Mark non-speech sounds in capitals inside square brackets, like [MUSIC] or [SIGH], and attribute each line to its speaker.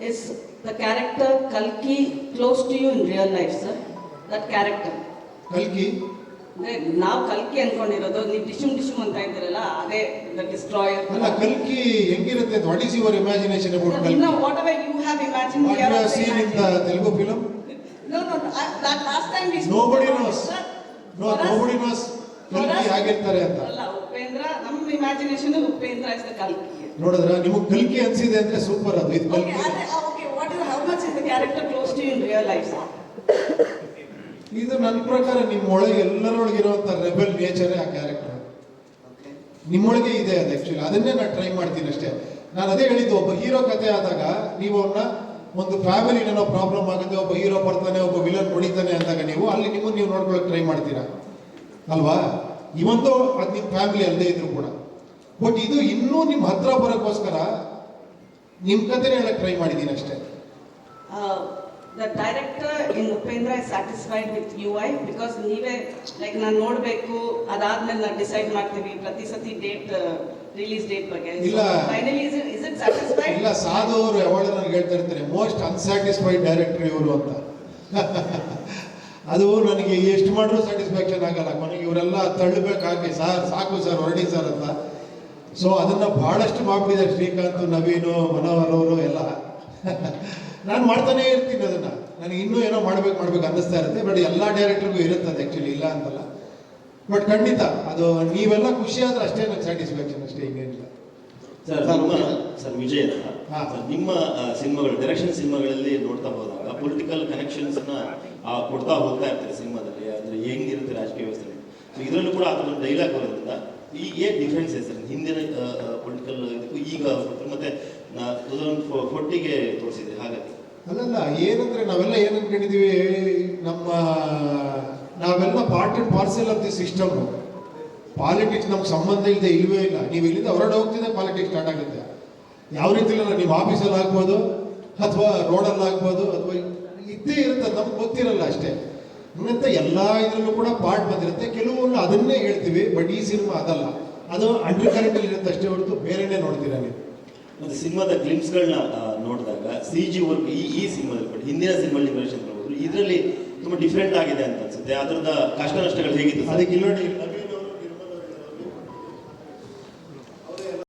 Speaker 1: is the character Kalki close to you in real life, sir? That character.
Speaker 2: ಕಲ್ಕಿ
Speaker 1: ಅಂದ್ರೆ ನಾವು ಕಲ್ಕಿ ಅನ್ಕೊಂಡಿರೋದು ನೀವು ಡಿಶುಮ್ ಡಿಶುಮ್ ಅಂತ ಇದ್ದೀರಲ್ಲ ಅದೇ ದ ಡಿಸ್ಟ್ರಾಯರ್
Speaker 2: ಅಲ್ಲ ಕಲ್ಕಿ ಹೆಂಗಿರುತ್ತೆ what is your imagination about ಕಲ್ಕಿ
Speaker 1: No, whatever you have imagined, we
Speaker 2: what you
Speaker 1: also
Speaker 2: seen in the Telugu film
Speaker 1: No, no, no, I- that last time we spoke
Speaker 2: nobody knows no nobody knows ಆಗಿರ್ತಾರೆ ಅಂತ?
Speaker 1: ಅಲ್ಲ ಉಪೇಂದ್ರ ನಮ್ಮ imagination Upendra is the ಕಲ್ಕಿ.
Speaker 2: ನೋಡಿದ್ರ ನಿಮಗೆ ಕಲ್ಕಿ ಅನ್ಸಿದೆ ಅಂದ್ರೆ super ಅದು ಇದು ಕಲ್ಕಿ.
Speaker 1: much is the character close to you in real
Speaker 2: ಇದು ನನ್ನ ಪ್ರಕಾರ ನಿಮ್ಮೊಳಗೆ ಎಲ್ಲರೊಳಗೆ ಇರುವಂತ ರೆಬೆಲ್ ನೇಚರ್ ಆ ಕ್ಯಾರೆಕ್ಟರ್ ನಿಮ್ಮೊಳಗೆ ಇದೆ ಅದು ಆಕ್ಚುಲಿ ಅದನ್ನೇ ನಾನು ಟ್ರೈ ಮಾಡ್ತೀನಿ ಅಷ್ಟೇ. ನಾನು ಅದೇ ಹೇಳಿದ್ದು ಒಬ್ಬ ಹೀರೋ ಕತೆ ಆದಾಗ ನೀವು ಅವ್ರನ್ನ ಒಂದು ಫ್ಯಾಮಿಲಿ ಏನೋ ಪ್ರಾಬ್ಲಮ್ ಆಗುತ್ತೆ ಒಬ್ಬ ಹೀರೋ ಬರ್ತಾನೆ ಒಬ್ಬ ವಿಲನ್ ಹೊಡಿತಾನೆ ಅಂದಾಗ ನೀವು ಅಲ್ಲಿ ನಿಮ್ಮನ್ನು ನೀವು ನೋಡ್ಕೊಳಕ್ ಟ್ರೈ ಮಾಡ್ತೀರಾ? ಅಲ್ವಾ? ಇವತ್ತು ಅದು ನಿಮ್ಮ ಫ್ಯಾಮಿಲಿ ಅಲ್ಲದೆ ಇದ್ರು ಕೂಡ. ಬಟ್ ಇದು ಇನ್ನೂ ನಿಮ್ಮ ಹತ್ರ ಬರೋಕ್ಕೋಸ್ಕರ ನಿಮ್ಮ ಕತೆ ಹೇಳಕ್ ಟ್ರೈ ಮಾಡಿದ್ದೀನಿ ಅಷ್ಟೇ.
Speaker 1: The the director Upendra Upendra is satisfied with UI because ನೀವೇ ಲೈಕ್ ನಾನು ನೋಡಬೇಕು ಅದಾದ್ಮೇಲೆ ನಾನು ಡಿಸೈಡ್ ಮಾಡ್ತೀವಿ. ಪ್ರತಿ ಸತಿ ಡೇಟ್ ರಿಲೀಸ್ ಡೇಟ್ ಬಗ್ಗೆ.
Speaker 2: ಇಲ್ಲ.
Speaker 1: Finally is it is it satisfied
Speaker 2: ಇಲ್ಲ ಸಾಧು ಅವರು ಯಾವಾಗ ನನಗೆ ಹೇಳ್ತಾ ಇರ್ತಾರೆ ಮೋಸ್ಟ್ ಅನ್ಸ್ಯಾಟಿಸ್ಫೈಡ್ ಡೈರೆಕ್ಟರ್ ಇವರು ಅಂತ. [LAUGHS] ಅದು ನನಗೆ ಎಷ್ಟು ಮಾಡಿದ್ರು ಸ್ಯಾಟಿಸ್ಫ್ಯಾಕ್ಷನ್ ಆಗಲ್ಲ. ಕೊನೆಗೆ ಇವರೆಲ್ಲ ತಳ್ಳಬೇಕಾಗಿ ಸರ್, ಸಾಕು ಸರ್, ಹೊರಡಿ ಸರ್ ಅಂತ. ಸೊ ಅದನ್ನ ಬಹಳಷ್ಟು ಮಾಡ್ಬಿಟ್ಟಿದ್ದಾರೆ ಶ್ರೀಕಾಂತ್, ನವೀನು, ಮನೋಹರ್ ಅವರು ಎಲ್ಲ. [LAUGHS] ನಾನು ಮಾಡ್ತಾನೇ ಇರ್ತೀನಿ ಅದನ್ನ. ನನಗೆ ಇನ್ನೂ ಏನೋ ಮಾಡ್ಬೇಕು ಮಾಡ್ಬೇಕು ಅನ್ನಿಸ್ತಾ ಇರುತ್ತೆ. ಬಟ್ ಎಲ್ಲ ಡೈರೆಕ್ಟರ್ಗೂ ಇರುತ್ತೆ ಅದು ಆ್ಯಕ್ಚುಲಿ ಇಲ್ಲ ಅಂತಲ್ಲ. ಬಟ್ ಖಂಡಿತ, ಅದು ನೀವೆಲ್ಲ ಖುಷಿ ಆದ್ರೆ ಅಷ್ಟೇ ನನಗೆ ಸ್ಯಾಟಿಸ್ಫ್ಯಾಕ್ಷನ್ ಅಷ್ಟೇ, ಇನ್ನೇನಿಲ್ಲ.
Speaker 3: ಸರ್ ವಿಜಯ್ ಅಂತ ನಿಮ್ಮ ಸಿನಿಮಾಗಳು ಡೈರೆಕ್ಷನ್ ಸಿನಿಮಾಗಳಲ್ಲಿ ನೋಡ್ತಾ ಹೋದಾಗ ಪೊಲಿಟಿಕಲ್ ಕನೆಕ್ಷನ್ಸ್ ಕೊಡ್ತಾ ಹೋಗ್ತಾ ಇರ್ತಾರೆ ಸಿನಿಮಾದಲ್ಲಿ, ಅಂದ್ರೆ ಹೆಂಗಿರುತ್ತೆ ರಾಜಕೀಯ ವ್ಯವಸ್ಥೆ? ಸೊ ಇದರಲ್ಲೂ ಕೂಡ ಅದರ ಡೈಲಾಗ್ ಬರೋದ್ರಿಂದ ಈ ಏನ್ ಡಿಫ್ರೆನ್ಸ್ ಸರ್, ಹಿಂದಿನ ಪೊಲಿಟಿಕಲ್ ಇದಕ್ಕೂ ಈಗ. ಮತ್ತೆ ಟೂ ತೌಸಂಡ್ ಫೋರ್ಟಿಗೆ ತೋರಿಸಿದೆ ಹಾಗಾಗಿ
Speaker 2: ಅಲ್ಲಲ್ಲ, ಏನಂದ್ರೆ ನಾವೆಲ್ಲ ಏನ್ ಅನ್ಕೊಂಡಿದೀವಿ ನಮ್ಮ, ನಾವೆಲ್ಲ part and parcel of the system politics ನಮ್ಗೆ ಸಂಬಂಧ ಇಲ್ಲದೆ ಇಲ್ವೇ ಇಲ್ಲ. ನೀವು ಇಲ್ಲಿಂದ ಹೊರಡೋಗ್ತಿದ್ದೆ ಪಾಲಿಟಿಕ್ಸ್ ಸ್ಟಾರ್ಟ್ ಆಗುತ್ತೆ. ಯಾವ ರೀತಿ ನೀವು ಆಫೀಸಲ್ಲಿ ಆಗ್ಬೋದು ಅಥವಾ ರೋಡಲ್ಲಿ ಆಗ್ಬೋದು ಅಥವಾ ಇದ್ದೇ ಇರುತ್ತೆ ನಮ್ಗೆ ಗೊತ್ತಿರಲ್ಲ ಅಷ್ಟೇ. ಇನ್ನಂತ ಎಲ್ಲ ಇದರಲ್ಲೂ ಕೂಡ ಪಾರ್ಟ್ ಬಂದಿರುತ್ತೆ. ಕೆಲವೊಂದು ಅದನ್ನೇ ಹೇಳ್ತೀವಿ ಬಟ್ ಈ ಸಿನಿಮಾ ಅದಲ್ಲ. ಅದು ಅಂಡರ್ ಕರೆಂಟಲ್ಲಿ ಇರುತ್ತೆ ಅಷ್ಟೇ ಹೊರತು ಬೇರೆನೇ ನೋಡ್ತೀರಾ ನೀವು?
Speaker 3: ಮತ್ತೆ ಸಿನಿಮಾದ ಗ್ಲಿಮ್ಸ್ಗಳನ್ನ ನೋಡಿದಾಗ ಸಿ ಜಿ ವರ್ಕ್ ಈ ಈ ಸಿನಿಮಾದಲ್ಲಿ ಬಟ್ ಹಿಂದಿನ ಸಿನಿಮಾದಲ್ಲಿ ನೋಡಿದ್ರು ಇದರಲ್ಲಿ ತುಂಬಾ ಡಿಫ್ರೆಂಟ್ ಆಗಿದೆ ಅಂತ ಅನ್ಸುತ್ತೆ. ಅದರದ ಕಷ್ಟ ನಷ್ಟಗಳು ಹೇಗಿತ್ತು
Speaker 2: ಅದಕ್ಕೆ ಇಲ್ಲ